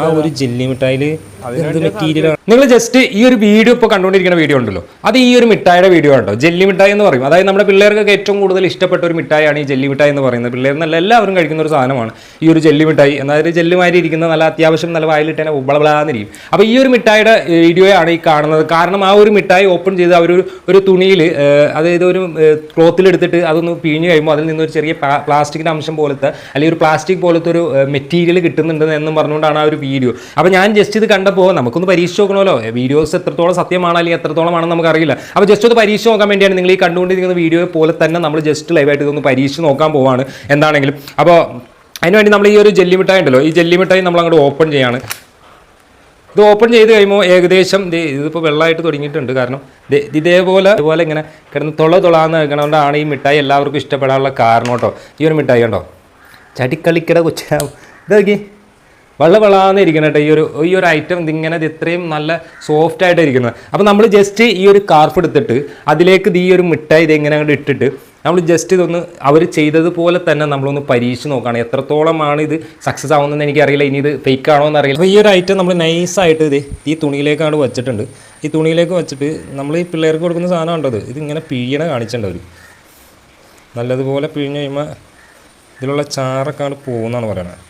ആ ഒരു ജെല്ലി മിഠായി എന്ത് മെറ്റീരിയലാണ് നിങ്ങൾ ജസ്റ്റ് ഈ ഒരു വീഡിയോ ഇപ്പോൾ കണ്ടുകൊണ്ടിരിക്കുന്ന വീഡിയോ ഉണ്ടല്ലോ. അത് ഈ ഒരു മിഠായിയുടെ വീഡിയോ ആണോ ജെല്ലി മിഠായി എന്ന് പറയും. അതായത് നമ്മുടെ പിള്ളേർക്കൊക്കെ ഏറ്റവും കൂടുതൽ ഇഷ്ടപ്പെട്ട ഒരു മിഠായിയാണ് ഈ ജെല്ലി മിഠായി എന്ന് പറയുന്നത്. പിള്ളേർന്നല്ല എല്ലാവരും കഴിക്കുന്ന ഒരു സാധനമാണ് ഈ ഒരു ജെല്ലി മിഠായി. അതായത് ജെല്ലി മാതിരി ഇരിക്കുന്ന നല്ല അത്യാവശ്യം നല്ല വായിലിട്ടേനെ ഉബളബളാന്നിരിക്കും അപ്പോൾ ഈ ഒരു മിഠായിയുടെ വീഡിയോയാണ് ഈ കാണുന്നത്. കാരണം ആ ഒരു മിഠായി ഓപ്പൺ ചെയ്ത് അവർ ഒരു തുണിയിൽ അതായത് ഒരു ക്ലോത്തിൽ എടുത്തിട്ട് അതൊന്ന് പിഴിഞ്ഞു കഴിയുമ്പോൾ അതിൽ നിന്ന് ഒരു ചെറിയ പ്ലാസ്റ്റിക്കിന്റെ അംശം പോലത്തെ അല്ലെങ്കിൽ ഒരു പ്ലാസ്റ്റിക് പോലത്തെ ഒരു മെറ്റീരിയൽ കിട്ടുന്നുണ്ട് എന്നും പറഞ്ഞുകൊണ്ടാണ് ആ ഒരു വീഡിയോ. അപ്പോൾ ഞാൻ ജസ്റ്റ് ഇത് കണ്ടപ്പോൾ നമുക്കൊന്ന് പരീക്ഷിച്ച് നോക്കണമല്ലോ. വീഡിയോസ് എത്രത്തോളം സത്യമാണോ അല്ലെങ്കിൽ എത്രത്തോളമാണെന്ന് നമുക്കറിയില്ല. അപ്പോൾ ജസ്റ്റ് ഒന്ന് പരീക്ഷിച്ച് നോക്കാൻ വേണ്ടിയാണ് നിങ്ങൾ ഈ കണ്ടുകൊണ്ടിരിക്കുന്ന വീഡിയോ പോലെ തന്നെ നമ്മൾ ജസ്റ്റ് ലൈവായിട്ട് ഇതൊന്ന് പരീക്ഷിച്ച് നോക്കാൻ പോവാണ് എന്താണെങ്കിലും. അപ്പോൾ അതിനുവേണ്ടി നമ്മൾ ഈ ഒരു ജെല്ലി മിഠായി ഉണ്ടല്ലോ. ഈ ജെല്ലി മിഠായി നമ്മൾ അങ്ങോട്ട് ഓപ്പൺ ചെയ്യാണ്. ഇത് ഓപ്പൺ ചെയ്ത് കഴിയുമ്പോൾ ഏകദേശം ഇതിപ്പോൾ വെള്ളമായിട്ട് തുടങ്ങിയിട്ടുണ്ട്. കാരണം ഇതേപോലെ ഇതുപോലെ ഇങ്ങനെ കിടന്ന് തൊള തൊളാന്ന് നിൽക്കണോണ്ടാണ് ഈ മിഠായി എല്ലാവർക്കും ഇഷ്ടപ്പെടാനുള്ള കാരണം കേട്ടോ. ഈ ഒരു മിഠായി കണ്ടോ? ചടിക്കളിക്കട കൊച്ചാ. ഇത് നോക്കി. വെള്ള വെള്ളാന്ന് ഇരിക്കണം കേട്ടോ ഈ ഒരു ഈ ഒരു ഐറ്റം ഇതിങ്ങനെ ഇത് ഇത്രയും നല്ല സോഫ്റ്റ് ആയിട്ട് ഇരിക്കുന്നത് അപ്പോൾ നമ്മൾ ജസ്റ്റ് ഈ ഒരു കാർഫ് എടുത്തിട്ട് അതിലേക്ക് ഈ ഒരു മിഠായി ഇത് എങ്ങനെ അങ്ങോട്ട് ഇട്ടിട്ട് നമ്മൾ ജസ്റ്റ് ഇതൊന്ന് അവർ ചെയ്തതുപോലെ തന്നെ നമ്മളൊന്ന് പരീക്ഷിച്ച് നോക്കുകയാണ് എത്രത്തോളമാണ് ഇത് സക്സസ് ആവുന്നതെന്ന് എനിക്കറിയില്ല. ഇനി ഇത് ഫേക്ക് ആണോ എന്ന് അറിയില്ല അപ്പോൾ ഈ ഒരു ഐറ്റം നമ്മൾ നൈസായിട്ട് ഇത് ഈ തുണിയിലേക്കാണ് വെച്ചിട്ടുണ്ട്. ഈ തുണിയിലേക്ക് വെച്ചിട്ട് നമ്മൾ ഈ പിള്ളേർക്ക് കൊടുക്കുന്ന സാധനം ഉണ്ടത് ഇത്? ഇങ്ങനെ പിഴിയണ കാണിച്ചിട്ടുണ്ട് അവർ നല്ലതുപോലെ പിഴിഞ്ഞ് കഴിയുമ്പോൾ ഇതിലുള്ള ചാറൊക്കെ ആണ് പോകുന്നതാണ് പറയണത്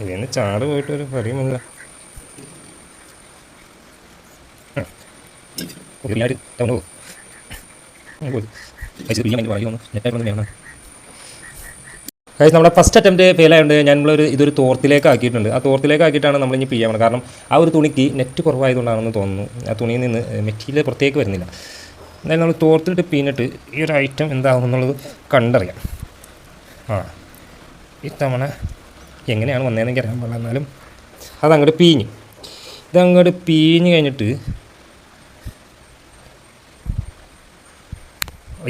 ഇതിന് ചാട് പോയിട്ട് ഒരു പറയുമില്ല കഴിച്ച് നമ്മുടെ ഫസ്റ്റ് അറ്റംപ്റ്റ് ഫെയിൽ ആയതുകൊണ്ട് ഞങ്ങളൊരു ഇതൊരു തോർത്തിലേക്ക് ആക്കിയിട്ടുണ്ട്. ആ തോർത്തിലേക്ക് ആക്കിയിട്ടാണ് നമ്മൾ ഇനി ചെയ്യാൻ കാരണം ആ ഒരു തുണിക്ക് നെറ്റ് കുറവായതുകൊണ്ടാണെന്ന് തോന്നുന്നു. ആ തുണിയിൽ നിന്ന് മെറ്റീരിയൽ പുറത്തേക്ക് വരുന്നില്ല. എന്തായാലും നമ്മൾ തോർത്തിട്ട് പിന്നിട്ട് ഈ ഒരു ഐറ്റം എന്താകും എന്നുള്ളത് കണ്ടറിയാം. ആ. ഇത്തവണ എങ്ങനെയാണ് വന്നതെന്ന് അറിയാൻ പാടില്ല. എന്നാലും അതങ്ങോട്ട് പീഞ്ഞു. ഇതങ്ങോട്ട് പീഞ്ഞ് കഴിഞ്ഞിട്ട്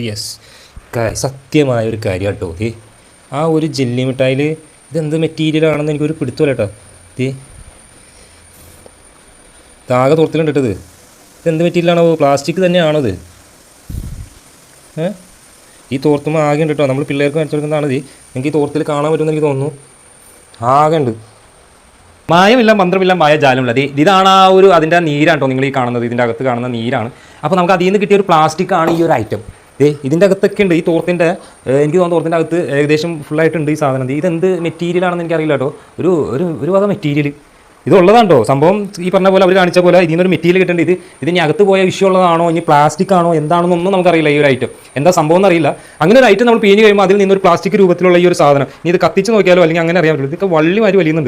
യെസ് സത്യമായ ഒരു കാര്യം കേട്ടോ ഏ ആ ഒരു ജെല്ലി മിഠായിൽ ഇതെന്ത് മെറ്റീരിയൽ ആണെന്ന് എനിക്കൊരു പിടുത്തമല്ല കേട്ടോ ഇത് താകെ തുറത്തിലുണ്ട് ഇട്ടത് ഇതെന്ത് മെറ്റീരിയലാണോ പ്ലാസ്റ്റിക് തന്നെയാണോ ഇത് ഏ? ഈ തോർത്തുമ്പോൾ ആകെ ഉണ്ട് കേട്ടോ നമ്മൾ പിള്ളേർക്ക് കാണിച്ചു കൊടുക്കുന്നതാണ് ഇത് എനിക്ക് ഈ തോർത്തിൽ കാണാൻ പറ്റുമെന്ന് എനിക്ക് തോന്നുന്നു. ആകെ ഉണ്ട് മായമില്ല മന്ത്രമില്ല മായ ജാലമില്ല ദേ ഇതാണ് ആ ഒരു അതിന്റെ നീരാണ് കേട്ടോ നിങ്ങൾ ഈ കാണുന്നത്. ഇതിന്റെ അകത്ത് കാണുന്ന നീരാണ്. അപ്പോൾ നമുക്ക് അതിൽ നിന്ന് കിട്ടിയ ഒരു പ്ലാസ്റ്റിക് ആണ് ഈ ഒരു ഐറ്റം ദേ ഇതിന്റെ അകത്തൊക്കെ ഉണ്ട്. ഈ തോർത്തിന്റെ എനിക്ക് തോന്നുന്നു തോർത്തിന്റെ അകത്ത് ഏകദേശം ഫുള്ളായിട്ടുണ്ട് ഈ സാധനം. ഇത് ഇതെന്ത് മെറ്റീരിയൽ ആണെന്ന് എനിക്കറിയില്ല കേട്ടോ ഒരു ഒരു ഒരു വക മെറ്റീരിയൽ ഇതുള്ളതാണ്ടോ? സംഭവം ഈ പറഞ്ഞ പോലെ അവർ കാണിച്ച പോലെ ഇതിൽ നിന്നൊരു മെറ്റീരിയൽ കിട്ടേണ്ടത് ഇത് ഇത് ഇനി അകത്ത് പോയ വിഷയം ഉള്ളതാണോ? ഇനി പ്ലാസ്റ്റിക് ആണോ? എന്താണെന്നൊന്നും നമുക്കറിയില്ല ഈ ഒരു ഐറ്റം എന്താ സംഭവം എന്നറിയില്ല. അങ്ങനെ ഒരു ഐറ്റം നമ്മൾ പിഞ്ഞ് കഴിയുമ്പോൾ അതിൽ നിന്നൊരു പ്ലാസ്റ്റിക് രൂപത്തിലുള്ള ഈ ഒരു സാധനം. ഇനി ഇത് കത്തിച്ച് നോക്കിയാലോ? അല്ലെങ്കിൽ അങ്ങനെ അറിയാൻ പറ്റില്ല. ഇതൊക്കെ വള്ളി വലിയ